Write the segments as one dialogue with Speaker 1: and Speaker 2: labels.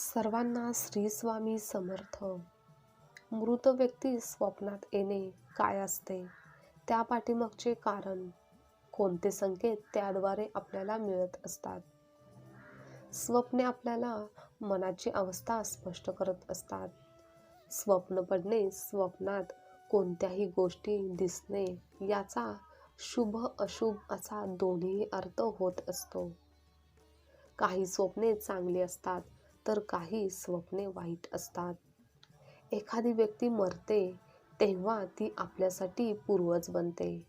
Speaker 1: सर्वांना श्री स्वामी समर्थ. मृत व्यक्ती स्वप्नात येणे काय असते? त्या पाठीमागचे कारण कोणते संकेत त्याद्वारे आपल्याला मिळत असतात? स्वप्ने आपल्याला मनाची अवस्था स्पष्ट करत असतात. स्वप्न पडणे स्वप्नात कोणत्याही गोष्टी दिसणे याचा शुभ अशुभ असा दोन्ही अर्थ होत असतो. काही स्वप्ने चांगली असतात तर काही स्वप्ने वाईट असतात. एखादी व्यक्ती मरते तेव्हा ती आपल्यासाठी पूर्वज बनते.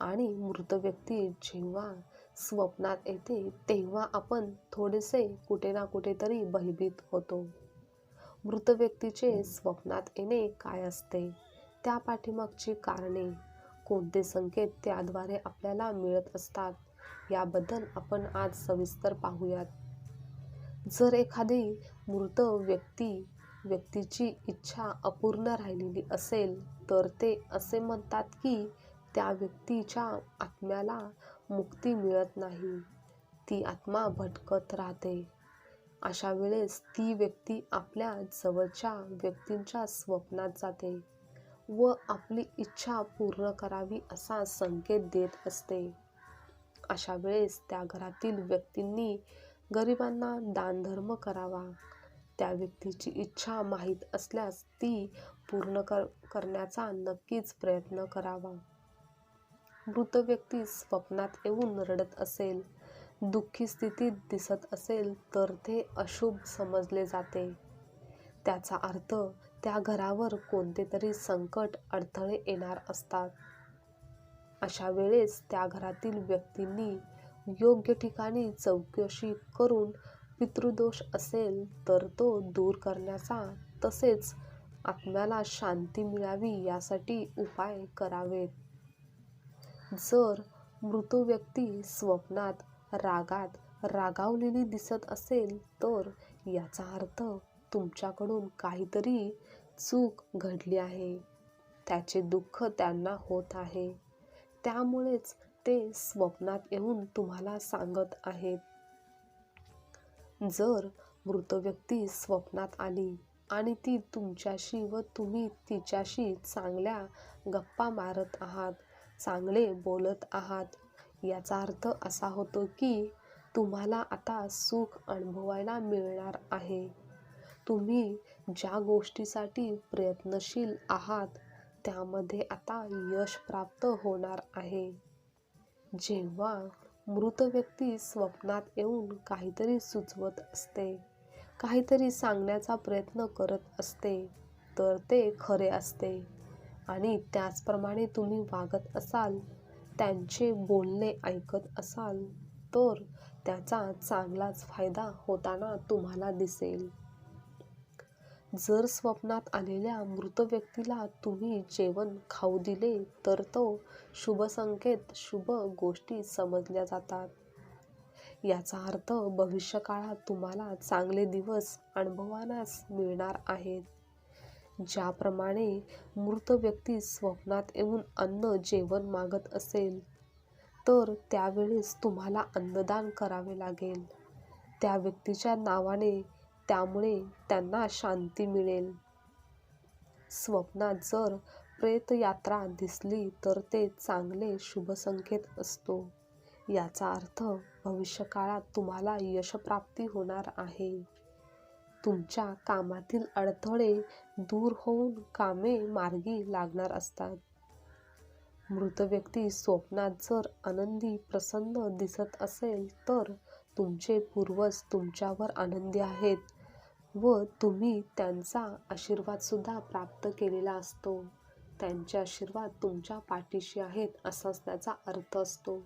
Speaker 1: आणि मृत व्यक्ती जेव्हा स्वप्नात येते तेव्हा आपण थोडेसे कुठे ना कुठेतरी भयभीत होतो. मृत व्यक्तीचे स्वप्नात येणे काय असते? त्या पाठीमागची कारणे कोणते संकेत त्याद्वारे आपल्याला मिळत असतात? याबद्दल आपण आज सविस्तर पाहूयात. जर एखादी मृत व्यक्ती व्यक्तीची इच्छा अपूर्ण राहिलेली असेल तर ते असे म्हणतात की त्या व्यक्तीच्या आत्म्याला मुक्ती मिळत नाही. ती आत्मा भटकत राहते. अशा वेळेस ती व्यक्ती आपल्या जवळच्या व्यक्तींच्या स्वप्नात जाते व आपली इच्छा पूर्ण करावी असा संकेत देत असते. अशा वेळेस त्या घरातील व्यक्तींनी गरिबांना दानधर्म करावा. त्या व्यक्तीची इच्छा माहीत असल्यास ती पूर्ण कर करण्याचा नक्कीच प्रयत्न करावा. मृत व्यक्ती स्वप्नात येऊन रडत असेल दुःखी स्थितीत दिसत असेल तर ते अशुभ समजले जाते. त्याचा अर्थ त्या घरावर कोणते तरी संकट अडथळे येणार असतात. अशा वेळेस त्या घरातील व्यक्तींनी योग्य ठिकाणी चौकशी करून पितृदोष असेल तर तो दूर करण्याचा तसेच आत्म्याला शांती मिळावी यासाठी उपाय करावेत. जर मृत व्यक्ती स्वप्नात रागात रागावलेली दिसत असेल तर याचा अर्थ तुमच्याकडून काहीतरी चूक घडली आहे. त्याचे दुःख त्यांना होत आहे. त्यामुळेच ते स्वप्नात येऊन तुम्हाला सांगत आहेत. जर मृत व्यक्ती स्वप्नात आली आणि ती तुमच्याशी व तुम्ही तिच्याशी चांगल्या गप्पा मारत आहात चांगले बोलत आहात याचा अर्थ असा होतो की तुम्हाला आता सुख अनुभवायला मिळणार आहे. तुम्ही ज्या गोष्टीसाठी प्रयत्नशील आहात त्यामध्ये आता यश प्राप्त होणार आहे. जेव्हा मृत व्यक्ती स्वप्नात येऊन काहीतरी सुचवत असते काहीतरी सांगण्याचा प्रयत्न करत असते तर ते खरे असते. आणि त्याचप्रमाणे तुम्ही वागत असाल त्यांचे बोलणे ऐकत असाल तर त्याचा चांगलाच फायदा होताना तुम्हाला दिसेल. जर स्वप्नात आलेल्या मृत व्यक्तीला तुम्ही जेवण खाऊ दिले तर तो शुभ संकेत शुभ गोष्टी समजल्या जातात. याचा अर्थ भविष्यकाळात तुम्हाला चांगले दिवस अनुभवानास मिळणार आहेत. ज्याप्रमाणे मृत व्यक्ती स्वप्नात येऊन अन्न जेवण मागत असेल तर त्यावेळेस तुम्हाला अन्नदान करावे लागेल. त्या व्यक्तीच्या नावाने त्यामुळे त्यांना शांती मिळेल. स्वप्नात जर प्रेतयात्रा दिसली तर ते चांगले शुभसंकेत असतो. याचा अर्थ भविष्यकाळात तुम्हाला यशप्राप्ती होणार आहे. तुमच्या कामातील अडथळे दूर होऊन कामे मार्गी लागणार असतात. मृत व्यक्ती स्वप्नात जर आनंदी प्रसन्न दिसत असेल तर तुमचे पूर्वज तुमच्यावर आनंदी आहेत व तुम्ही त्यांचा आशीर्वादसुद्धा प्राप्त केलेला असतो. त्यांचे आशीर्वाद तुमच्या पाठीशी आहेत असाच त्याचा अर्थ असतो.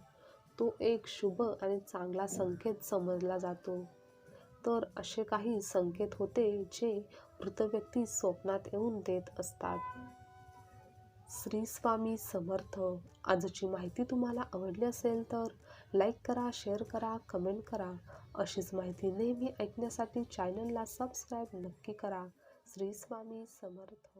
Speaker 1: तो एक शुभ आणि चांगला संकेत समजला जातो. तर असे काही संकेत होते जे मृत व्यक्ती स्वप्नात येऊन देत असतात. श्री स्वामी समर्थ. आजची माहिती तुम्हाला आवडली असेल तर लाईक करा शेअर करा कमेंट करा. अशीच माहिती नेहमी ऐकण्यासाठी चॅनलला सबस्क्राईब नक्की करा. श्री स्वामी समर्थ.